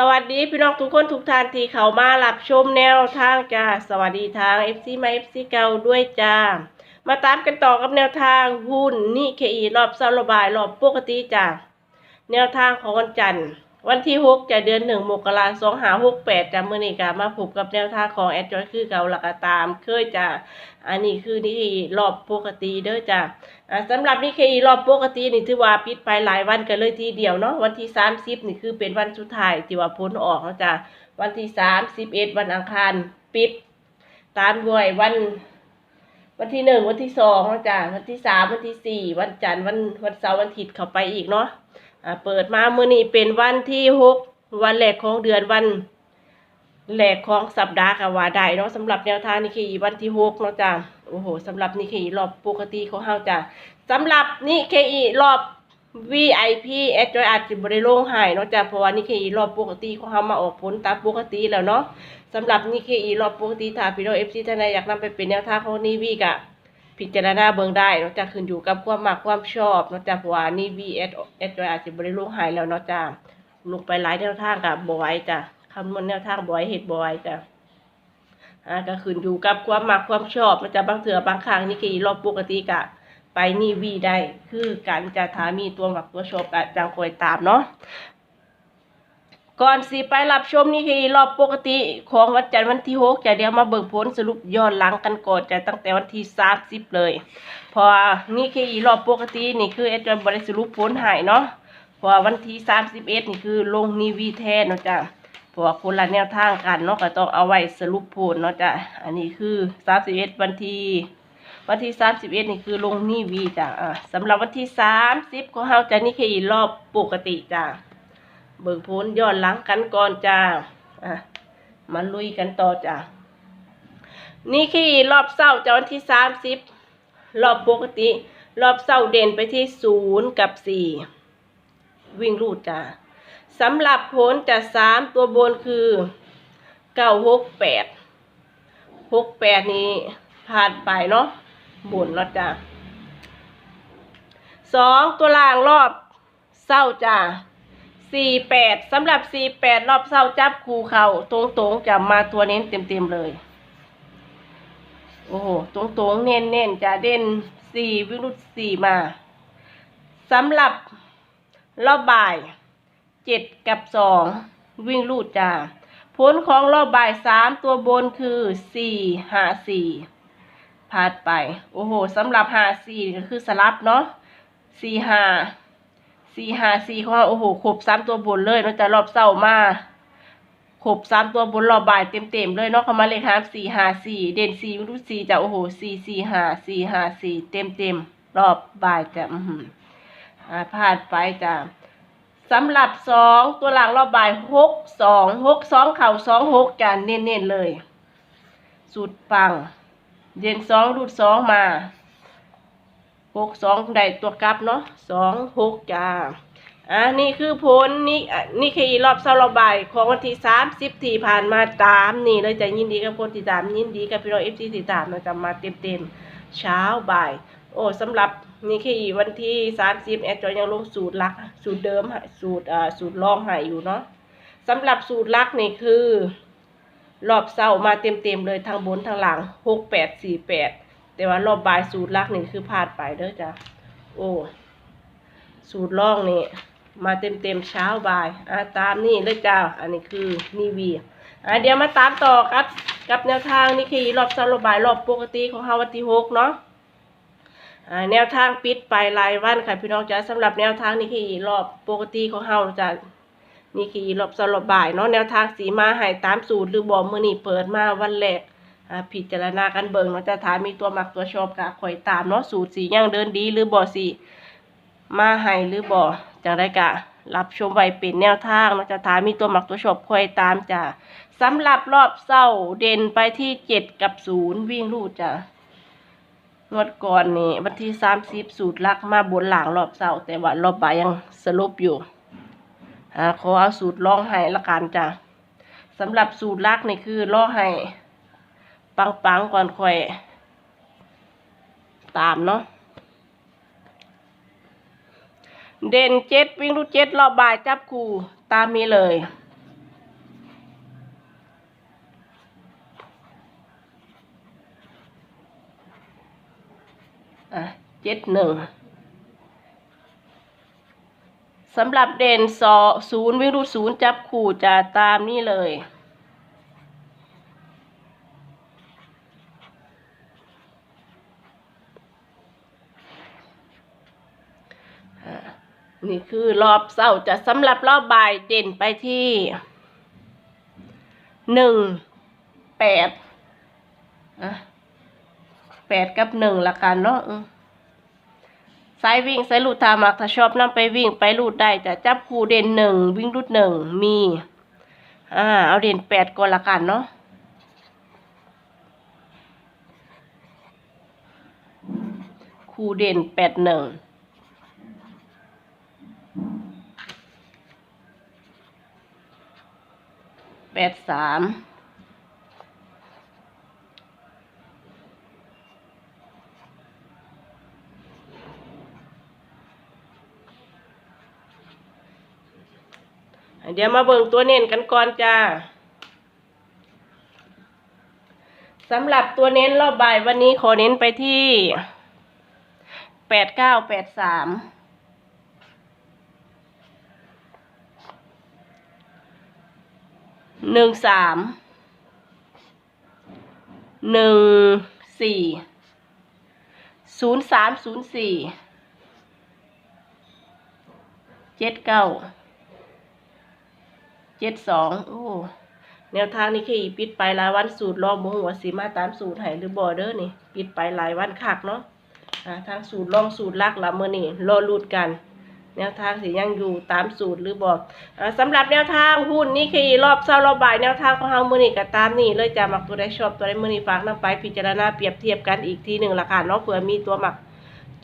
สวัสดีพี่น้องทุกคนทุกท่านที่เข้ามารับชมแนวทางจ้าสวัสดีทาง FC มา FC เก่าด้วยจ้ามาตามกันต่อกับแนวทางหุ้นนี่เคอีรอบเซารบายรอบปกติจ้าแนวทางของวันจันทร์ วันที่6จะเดือนหนึ่งมกราสองหาหกแปดจ้าเมื่อนี้ก็มาพบกับแนวทางของแอดจอยคือเก่าหลักตาม เคยจ้าอันนี้คือนี่รอบปกติเด้อจ้าอ่าสำหรับนี่เคอีรอบปกตินี่ถือว่าปิดไปหลายวันกันเลยทีเดียวเนาะวันที่สามสิบนี่คือเป็นวันสุดท้ายที่ว่าพ้นออกแล้วจ้ะวันที่สามสิบเอ็ดวันอังคารปิด ตามด้วยวันวันที่หนึ่งวันที่สองแล้วจ้ะวันที่สามวันที่สี่วันจันทร์วันวันเสาร์วันอาทิตย์เข้าไปอีกเนาะ เปิดมาเมื่อนี้เป็นวันที่หกวันแรกของเดือนวันแหลกของสัปดาห์ค่ะว่าได้เนาะสำหรับแนวทางนิเคอีวันที่หกเนาะจ้ะโอ้โหสำหรับนิเคอีรอบปกติของเฮาจ้ะสำหรับนิเคอีรอบ VIP แอดจอยอาจจะบริโลงหายเนาะจ้ะเพราะว่านิเคอีรอบปกติของเฮามาออกผลตามปกติแล้วเนาะสำหรับนิเคอีรอบปกติถ้าพี่น้อง FC ท่านใดอยากนำไปเป็นแนวทางของนิวีกะ พิจารณาเบิ่งได้เนาะจ้ะขึ้นอยู่กับความมักความชอบเนาะจ้ะเพราะว่านิวีแอดแอาจจะบริโลงหายแล้วเนาะจ้ะลงไปหลายแนวทางกับบ่ไหวจ้ะคำนวณแนวทางบอยเห็ดบอยจ้ะอ่าก็ขึ้นอยู่กับความมักความชอบมันจะบางเถื่อบางครั้งนี่คือรอบปกติกะไปนี่วีได้ คือการจะถามีตัวหมักตัวชอบกะจังคอยตามเนาะ ก่อนสิไปรับชมนี่คือรอบปกติของวันจันทร์วันที่หกจะเดี๋ยวมาเบิ่งผลสรุปย้อนหลังกันก่อนจะตั้งแต่วันที่สามสิบเลย พอนี่คือรอบปกตินี่คือเอ็ดจะบริสรุปผลหายเนาะพอวันที่สามสิบเอ็ดนี่คือลงนีวีแทนเนาะจ้ะพราะว่าคนละแนวทางกันเนาะก็ต้องเอาไว้สรุปผลเนาะจ้ะอันนี้คือสามสิบเอ็ดวันที่วันที่สามสิบเอ็ดนี่คือลงนี่วีจ้ะสำหรับวันที่สามสิบของเฮาจะนี่คือรอบปกติจ้ะ เบิกผลย้อนหลังกันก่อนจ้าอะมาลุยกันต่อจ้ะนี่คือรอบเศร้าจะวันที่สามสิบรอบปกติ รอบเศร้าเด่นไปที่ศูนย์กับสี่วิ่งรูดจ้ะสำหรับผลจะสามตัวบนคือเก้าหกแปดหกแปดนี้ผ่านไปเนาะบนแล้วจ้ะสองตัวล่างรอบเศร้าจ้ะ สี่แปดสำหรับสี่แปดรอบเศร้าจับคูเข่าตรงๆจะมาตัวเน้นเต็มๆเลย โอ้โหตรงๆเน้นๆจะเด่นสี่วิรุตสี่มาสำหรับรอบบ่ายเจ็ดกับสองวิ่งลูดจ้าผลของรอบบ่ายสามตัวบนคือสี่หาสี่พาดไป โอ้โหสำหรับห้าสี่ก็คือสลับเนาะสี่หา สี่ห้าสี่ของเราโอ้โหครบสามตัวบนเลยเนาะจะรอบเศร้ามาครบสามตัวบนรอบบ่ายเต็มเต็มเลยเนาะเขามาเลยครับสี่ห้าสี่เด่นสี่รุ่สี่จะโอ้โหสี่สี่ห้าสี่ห้าสี่เต็มเต็มรอบบ่ายจะอือหืออ่าพลาดไปจ้ะสำหรับสองตัวหลังรอบบ่ายหกสองหกสองเข่าสองหกจานเน้นๆเลย สุดปัง เด่นสองรูดสองมา หกสองได้ตัวกลับเนาะสองหกจ้าอะนี่คือผลนี่นี่คือรอบเสาร์รอบบ่ายของวันที่สามสิบที่ผ่านมาตามนี่เลยจะยินดีกับคนที่ตามยินดีกับพี่น้องเอฟซีที่ตามนะจะมาเต็มเต็มๆเช้าบ่าย โอ้สำหรับนี่คือวันที่สามสิบแอดจอยยังลงสูตรลัก สูตรเดิมสูตรอ่าสูตรรองให้อยู่เนาะสำหรับสูตรลักนี่คือ รอบเศร้ามาเต็มเต็มๆเลยทางบนทางหลังหกแปดสี่แปด แต่ว่ารอบบายสูตรลักนี่คือพลาดไปเด้อจ้ะโอ้สูตรร่องนี่มาเต็มเต็มเช้าบ่ายอ่าตามนี่เลยจ้าอันนี้คือนีวีอ่าเดี๋ยวมาตามต่อครับกับแนวทางนี่คือรอบเศร้ารอบบ่ายรอบปกติของเฮาวันที่หกเนาะอ่าแนวทางปิดไปรายวันค่ะพี่น้องจ้าสำหรับแนวทางนี่คือรอบปกติของเฮาจ้ะนี่คือรอบสำหรับบ่ายเนาะแนวทางสีมาให้ตามสูตรหรือบ่มื้อนี้เปิดมาวันแรก พิจารณากันเบิ่งเนาะจะถามมีตัวมักตัวชอบกะข่อยตามเนาะสูตรสียังเดินดีหรือบ่สีมาให้หรือบ่จังได้กะ รับชมไว้เป็นแนวทางเนาะจะถามมีตัวมักตัวชอบข่อยตามจ้ะสำหรับรอบเศร้าเด่นไปที่เจ็ดกับศูนย์วิ่งลูดจ้ะงวดก่อนนี่วันที่สามสิบสูตรลักมาบนหลังรอบเสาร์แต่ว่ารอบบ่ายยังสรุปอยู่อ่าขอเอาสูตรล่องให้ละกันจ้ะสำหรับสูตรลักนี่คือล่อให้ ปังๆก่อนค่อย ตามเนาะเด่นเจ็ดวิ่งรูเจ็ดรอบบ่ายจับคู่ตามนี้เลย อะเจ็ดหนึ่งสำหรับเด่นสอศูนย์วิ่งรูศูนย์จับคู่จะตามนี้เลย นี่คือรอบเศร้าจะสำหรับรอบบ่ายเด่นไปที่หนึ่งแปดอะแปดกับหนึ่งละกันเนาะสายวิ่งสายลูดทามักถ้าชอบนำไปวิ่งไปลูดได้จะจับคู่เด่นหนึ่งวิ่งลูดหนึ่งมีอ่าเอาเด่นแปดก่อนละกันเนาะคู่เด่นแปดหนึ่ง แปดสามเดี๋ยวมาเบิ่งตัวเน้นกันก่อนจ้าสำหรับตัวเน้นรอบบ่ายวันนี้ขอเน้นไปที่แปดเก้าแปดสาม หนึ่งสามหนึ่งสี่ศูนย์สามศูนย์สี่เจ็ดเก้าเจ็ดสองโอ้แนวทางนี้คือปิดไปหลายวันสูตรรอบมหัวสีมาตามสูตรไห้หรือบอเดอร์นี่ ปิดไปหลายวันคักเนาะทางสูตรลองสูตรลักละเมื่อนี่รอรูดกัน แนวทางสิยังอยู่ตามสูตรหรือบอกอาสำหรับแนวทางหุ้นนี่คือรอบเช้ารอบบ่ายแนวทางของเฮามือนี้ก็ตามนี่เลยจะหมักตัวใดชอบตัวใดมื้อนี้ฝากนำไปพิจารณาเปรียบเทียบกันอีกทีหนึ่งละค่ะเนาะเผื่อมีตัวหมัก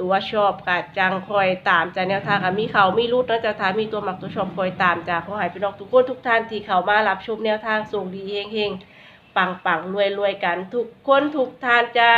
ตัวชอบค่ะจังคอยตามจากแนวทางค่ะมีเขามีรูดนะจะถามมีตัวหมักตัวชอบคอยตามจากขอให้พี่น้องทุกคนทุกท่านที่เข้ามารับชมแนวทางส่งดีเฮงๆปังๆรวยๆกันทุกคนทุกท่านจ้า